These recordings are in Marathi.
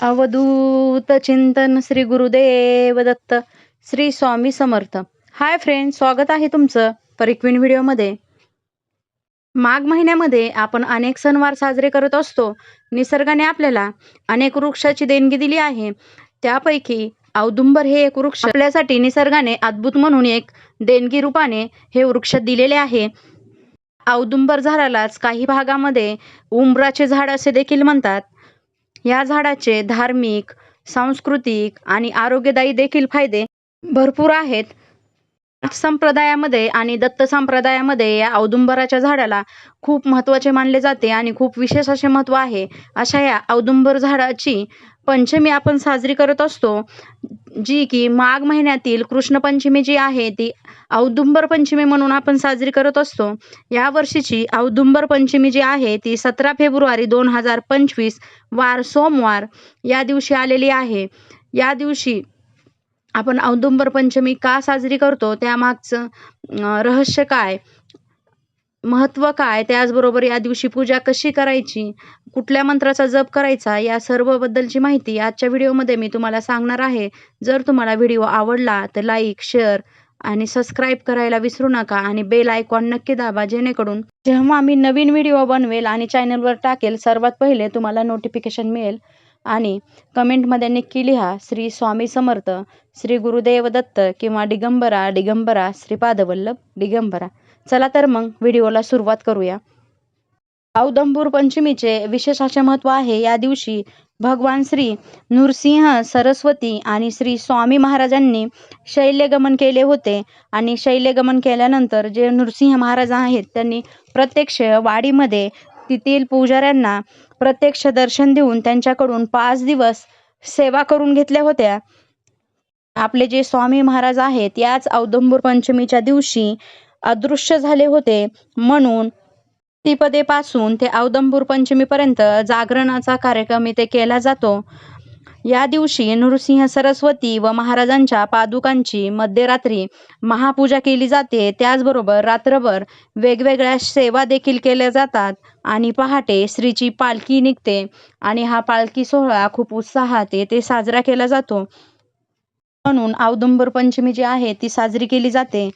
अवधूत चिंतन श्री गुरुदेव दत्त श्री स्वामी समर्थ. हाय फ्रेंड स्वागत आहे तुमचं परिक्विन व्हिडिओमध्ये. माघ महिन्यामध्ये आपण अनेक सणवार साजरे करत असतो. निसर्गाने आपल्याला अनेक वृक्षाची देणगी दिली आहे. त्यापैकी औदुंबर हे एक वृक्ष आपल्यासाठी निसर्गाने अद्भुत म्हणून एक देणगी रूपाने हे वृक्ष दिलेले आहे. औदुंबर झाडालाच काही भागामध्ये उंबराचे झाड असे देखील म्हणतात. या झाडाचे धार्मिक सांस्कृतिक आणि आरोग्यदायी देखील फायदे भरपूर आहेत. संप्रदायामध्ये आणि दत्त संप्रदायामध्ये या औदुंबराच्या झाडाला खूप महत्त्वाचे मानले जाते आणि खूप विशेष असे महत्त्व आहे. अशा या औदुंबर झाडाची पंचमी आपण साजरी करत असतो जी की माघ महिन्यातील कृष्ण पंचमी जी आहे ती औदुंबर पंचमी म्हणून आपण साजरी करत असतो. या वर्षीची औदुंबर पंचमी जी आहे ती सतरा फेब्रुवारी दोन हजार पंचवीस वार सोमवार या दिवशी आलेली आहे. या दिवशी आपण औदुंबर पंचमी का साजरी करतो? त्यामागचं रहस्य काय? महत्त्व काय? त्याचबरोबर या दिवशी पूजा कशी करायची? कुठल्या मंत्राचा जप करायचा? या सर्वबद्दलची माहिती आजच्या व्हिडिओमध्ये मी तुम्हाला सांगणार आहे. जर तुम्हाला व्हिडिओ आवडला तर लाईक शेअर आणि सबस्क्राईब करायला विसरू नका आणि बेल आयकॉन नक्की दाबा जेणेकरून जेव्हा मी नवीन व्हिडिओ बनवेल आणि चॅनलवर टाकेल सर्वात पहिले तुम्हाला नोटिफिकेशन मिळेल. आणि कमेंटमध्ये नक्की लिहा श्री स्वामी समर्थ श्री गुरुदेव दत्त किंवा दिगंबरा दिगंबरा श्रीपादवल्लभ दिगंबरा. चला तर मग व्हिडिओला सुरुवात करूया. औदंबूर पंचमीचे विशेष असे महत्त्व आहे या दिवशी भगवान श्री नृसिंह सरस्वती आणि श्री स्वामी महाराजांनी शैल्यगमन केले होते आणि शैल्यगमन केल्यानंतर जे नृसिंह महाराज आहेत त्यांनी प्रत्यक्ष वाडीमध्ये तेथील पुजाऱ्यांना प्रत्यक्ष दर्शन देऊन त्यांच्याकडून पाच दिवस सेवा करून घेतल्या होत्या. आपले जे स्वामी महाराज आहेत याच औदंबूर पंचमीच्या दिवशी अदृश्य झाले होते. म्हणून पासून ते औदंबूर पंचमीपर्यंत जागरणाचा कार्यक्रम इथे केला जातो. या दिवशी नृसिंह सरस्वती व महाराजांच्या पादुकांची मध्यरात्री महापूजा केली जाते. त्याचबरोबर रात्रभर वेगवेगळ्या सेवा देखील केल्या जातात आणि पहाटे श्रीची पालखी निघते आणि हा पालखी सोहळा खूप उत्साहात येथे साजरा केला जातो. म्हणून औदुंबर पंचमी जी आहे ती साजरी केली जाते.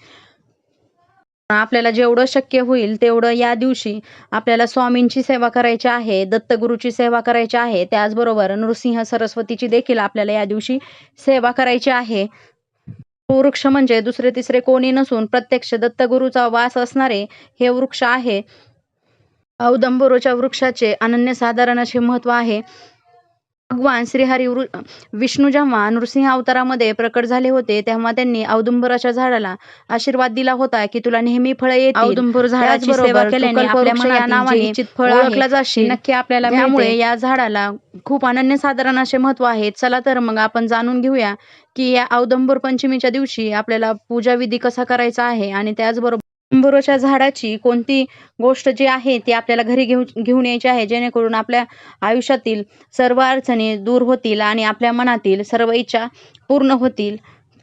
आपल्याला जेवढं शक्य होईल तेवढं या दिवशी आपल्याला स्वामींची सेवा करायची आहे दत्तगुरूची सेवा करायची आहे त्याचबरोबर नृसिंह सरस्वतीची देखील आपल्याला या दिवशी सेवा करायची आहे. वृक्ष म्हणजे दुसरे तिसरे कोणी नसून प्रत्यक्ष दत्तगुरूचा वास असणारे हे वृक्ष आहे. औदंबरोच्या वृक्षाचे अनन्यसाधारण असे महत्त्व आहे. भगवान श्रीहरी वृ विष्णू जेव्हा नृसिंह अवतारामध्ये प्रकट झाले होते तेव्हा त्यांनी औदुंबराच्या झाडाला आशीर्वाद दिला होता की तुला नेहमी फळे येतील. औदुंबर झाडाची सेवा केल्याने आपल्या या नावाने फळ ओळखला जाशील नक्की आपल्याला त्यामुळे या झाडाला खूप अनन्यसाधारण असे महत्त्व आहे. चला तर मग आपण जाणून घेऊया की या औदंबर पंचमीच्या दिवशी आपल्याला पूजा विधी कसा करायचा आहे आणि त्याचबरोबर अंबुरोच्या झाडाची कोणती गोष्ट जी आहे ती आपल्याला घरी घेऊ घेऊन यायची आहे जेणेकरून आपल्या आयुष्यातील सर्व अडचणी दूर होतील आणि आपल्या मनातील सर्व इच्छा पूर्ण होतील.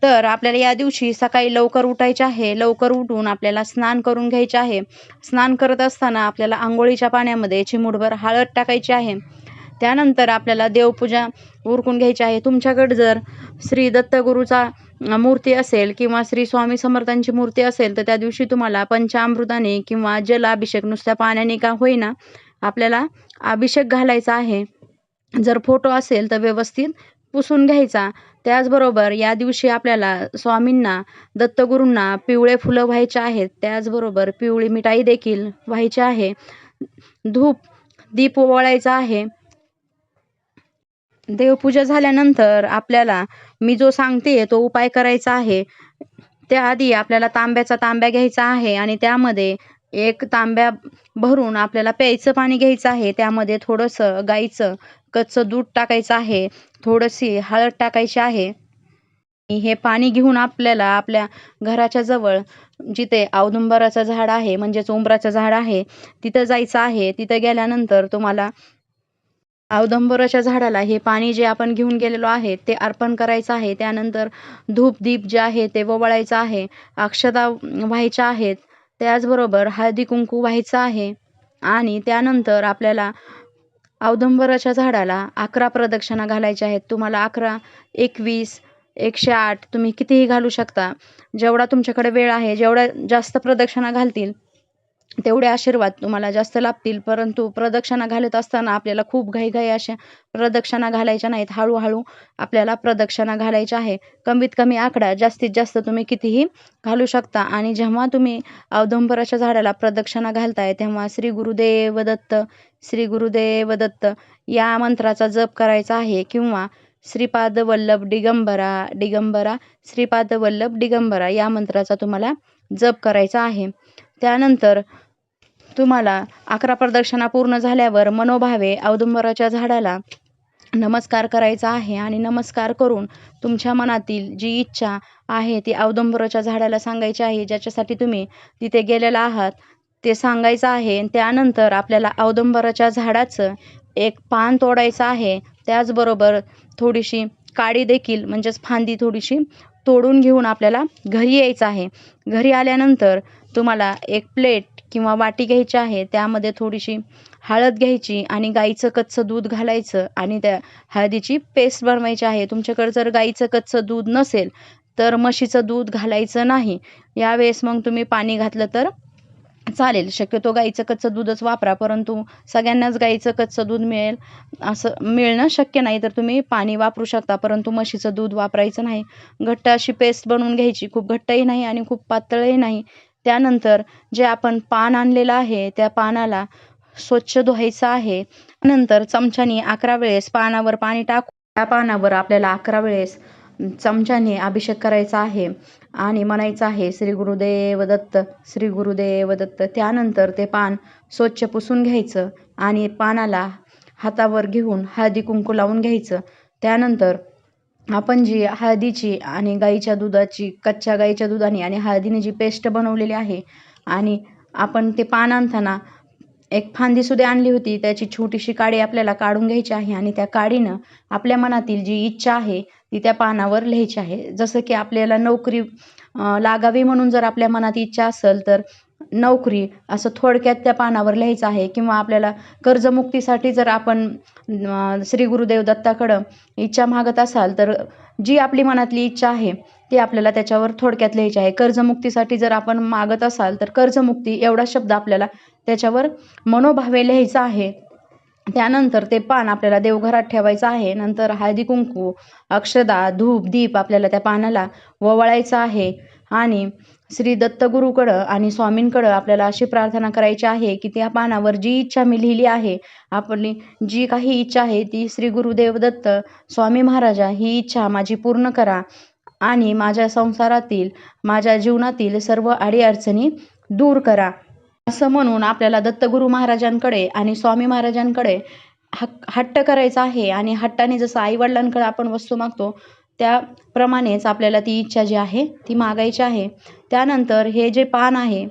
तर आपल्याला या दिवशी सकाळी लवकर उठायचे आहे. लवकर उठून आपल्याला स्नान करून घ्यायचे आहे. स्नान करत असताना आपल्याला आंघोळीच्या पाण्यामध्ये चिमूटभर हळद टाकायची आहे. त्यानंतर आपल्याला देवपूजा उरकून घ्यायची आहे. तुमच्याकडे जर श्री दत्तगुरूचा मूर्ती असेल किंवा श्री स्वामी समर्थांची मूर्ती असेल तर त्या दिवशी तुम्हाला पंचामृताने किंवा जलाभिषेक नुसत्या पाण्याने का होईना आपल्याला अभिषेक घालायचा आहे. जर फोटो असेल तर व्यवस्थित पुसून घ्यायचा. त्याचबरोबर या दिवशी आपल्याला स्वामींना दत्तगुरूंना पिवळे फुलं व्हायचे आहेत. त्याचबरोबर पिवळी मिठाई देखील व्हायची आहे. धूप दीप ओवाळायचा आहे. देवपूजा झाल्यानंतर आपल्याला मी जो सांगते तो उपाय करायचा आहे. त्याआधी आपल्याला तांब्याचा तांब्या घ्यायचा आहे आणि त्यामध्ये एक तांब्या भरून आपल्याला प्यायचं पाणी घ्यायचं आहे. त्यामध्ये थोडंसं गाईचं कच्चं दूध टाकायचं आहे. थोडीशी हळद टाकायची आहे. हे पाणी घेऊन आपल्याला आपल्या घराच्या जवळ जिथे औदुंबराचं झाड आहे म्हणजेच उंबराचं झाड आहे तिथं जायचं आहे. तिथं गेल्यानंतर तुम्हाला औदंबराच्या झाडाला हे पाणी जे आपण घेऊन गेलेलो आहे ते अर्पण करायचं आहे. त्यानंतर धूप दीप जे आहे ते ववाळायचं आहे. अक्षता व्हायच्या आहेत. त्याचबरोबर हळदी कुंकू व्हायचं आहे. आणि त्यानंतर आपल्याला औदुंबराच्या झाडाला अकरा प्रदक्षिणा घालायच्या आहेत. तुम्हाला अकरा एकवीस एकशे आठ तुम्ही कितीही घालू शकता. जेवढा तुमच्याकडे वेळ आहे जेवढ्या जास्त प्रदक्षिणा घालतील तेवढे आशीर्वाद तुम्हाला जास्त लाभतील परंतु प्रदक्षिणा घालत असताना आपल्याला खूप घाईघाई अशा प्रदक्षिणा घालायच्या नाहीत. हळूहळू आपल्याला प्रदक्षिणा घालायच्या आहे. कमीत कमी आकडा जास्तीत जास्त तुम्ही कितीही घालू शकता. आणि जेव्हा तुम्ही औदुंबराच्या झाडाला प्रदक्षिणा घालताय तेव्हा श्री गुरुदेव दत्त श्री गुरुदेव दत्त या मंत्राचा जप करायचा आहे. किंवा श्रीपाद वल्लभ दिगंबरा दिगंबरा श्रीपाद वल्लभ दिगंबरा या मंत्राचा तुम्हाला जप करायचा आहे. त्यानंतर तुम्हाला अकरा प्रदक्षिणा पूर्ण झाल्यावर मनोभावे औदुंबराच्या झाडाला नमस्कार करायचा आहे आणि नमस्कार करून तुमच्या मनातील जी इच्छा आहे ती औदुंबराच्या झाडाला सांगायची आहे ज्याच्यासाठी तुम्ही तिथे गेलेला आहात ते सांगायचं आहे. त्यानंतर आपल्याला औदुंबराच्या झाडाचं एक पान तोडायचं आहे. त्याचबरोबर थोडीशी काडी देखील म्हणजेच फांदी थोडीशी तोडून घेऊन आपल्याला घरी यायचं आहे. घरी आल्यानंतर तुम्हाला एक प्लेट किंवा वाटी घ्यायची आहे. त्यामध्ये थोडीशी हळद घ्यायची आणि गाईचं कच्चं दूध घालायचं आणि त्या हळदीची पेस्ट बनवायची आहे. तुमच्याकडे जर गाईचं कच्चं दूध नसेल तर म्हशीचं दूध घालायचं नाही. यावेळेस मग तुम्ही पाणी घातलं तर चालेल. शक्यतो गाईचं कच्चं दूधच वापरा परंतु सगळ्यांनाच गाईचं कच्चं दूध मिळेल असं मिळणं शक्य नाही तर तुम्ही पाणी वापरू शकता परंतु म्हशीचं दूध वापरायचं नाही. घट्ट अशी पेस्ट बनवून घ्यायची खूप घट्टही नाही आणि खूप पातळही नाही. त्यानंतर जे आपण पान आणलेलं आहे त्या पानाला स्वच्छ धुवायचं आहे. नंतर चमच्याने अकरा वेळेस पानावर पाणी टाकू त्या पानावर आपल्याला अकरा वेळेस चमच्याने अभिषेक करायचा आहे आणि म्हणायचं आहे श्री गुरुदेव दत्त श्री गुरुदेव दत्त त्यानंतर ते पान स्वच्छ पुसून घ्यायचं आणि पानाला हातावर घेऊन हळदी कुंकू लावून घ्यायचं. त्यानंतर आपण जी हळदीची आणि गाईच्या दुधाची कच्च्या गाईच्या दुधाने आणि हळदीने जी पेस्ट बनवलेली आहे आणि आपण ते पान आणताना एक फांदीसुद्धा आणली होती. त्याची छोटीशी काडी आपल्याला काढून घ्यायची आहे आणि त्या काडीनं आपल्या मनातील जी इच्छा आहे ती त्या पानावर लिहायची आहे. जसं की आपल्याला नोकरी लागावी म्हणून जर आपल्या मनात इच्छा असेल तर नोकरी असं थोडक्यात त्या पानावर लिहायचं आहे. किंवा आपल्याला कर्जमुक्तीसाठी जर आपण श्री गुरुदेव दत्ताकडं इच्छा मागत असाल तर जी आपली मनातली इच्छा आहे ती आपल्याला त्याच्यावर थोडक्यात लिहायची आहे. कर्जमुक्तीसाठी जर आपण मागत असाल तर कर्जमुक्ती एवढा शब्द आपल्याला त्याच्यावर मनोभावे लिहायचं आहे. त्यानंतर ते पान आपल्याला देवघरात ठेवायचं आहे. नंतर हळदी कुंकू अक्षदा धूप दीप आपल्याला त्या पानाला ववळायचं आहे. आणि श्री दत्तगुरूकडं आणि स्वामींकडं आपल्याला अशी प्रार्थना करायची आहे की त्या पानावर जी इच्छा मी लिहिली आहे आपली जी काही इच्छा आहे ती श्री गुरुदेव दत्त स्वामी महाराजा ही इच्छा माझी पूर्ण करा. आणि माझ्या संसारातील माझ्या जीवनातील सर्व अडीअडचणी दूर करा. असं म्हणून आपल्याला दत्तगुरू महाराजांकडे आणि स्वामी महाराजांकडे हक हट्ट करायचा आहे. आणि हट्टाने जसं आईवडिलांकडे आपण वस्तू मागतो त्याप्रमाणेच आपल्याला ती इच्छा जी आहे ती मागायची आहे. त्यानंतर हे जे पान आहे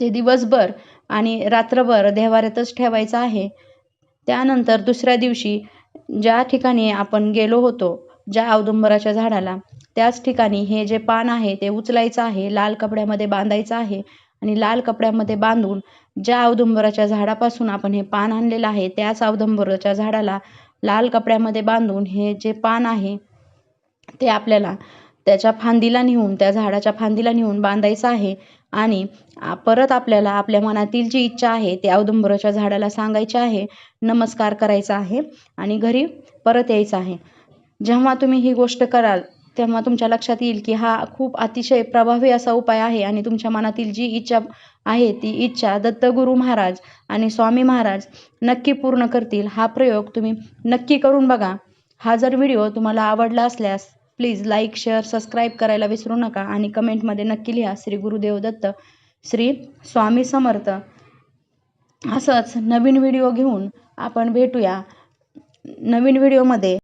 ते दिवसभर आणि रात्रभर देवाऱ्यातच ठेवायचं आहे. त्यानंतर दुसऱ्या दिवशी ज्या ठिकाणी आपण गेलो होतो ज्या औदुंबराच्या झाडाला त्याच ठिकाणी हे जे पान आहे ते उचलायचं आहे लाल कपड्यामध्ये बांधायचं आहे. आणि लाल कपड्यामध्ये बांधून ज्या औदुंबराच्या झाडापासून आपण हे पान आणलेलं आहे त्याच औदुंबराच्या झाडाला लाल कपड्यामध्ये बांधून हे जे पान आहे ते आपल्याला त्याच्या फांदीला नेऊन त्या झाडाच्या फांदीला नेऊन बांधायचं आहे आणि परत आपल्याला आपल्या मनातील जी इच्छा आहे ते औदुंबराच्या झाडाला सांगायची आहे नमस्कार करायचा आहे आणि घरी परत यायचं आहे. जेव्हा तुम्ही ही गोष्ट कराल तेव्हा तुमच्या लक्षात येईल की हा खूप अतिशय प्रभावी असा उपाय आहे आणि तुमच्या मनातील जी इच्छा आहे ती इच्छा दत्तगुरू महाराज आणि स्वामी महाराज नक्की पूर्ण करतील. हा प्रयोग तुम्ही नक्की करून बघा. हा जर व्हिडिओ तुम्हाला आवडला असल्यास प्लीज लाईक शेअर सबस्क्राईब करायला विसरू नका आणि कमेंटमध्ये नक्की लिहा श्री गुरुदेव दत्त श्री स्वामी समर्थ. असंच नवीन व्हिडिओ घेऊन आपण भेटूया. नवीन व्हिडिओमध्ये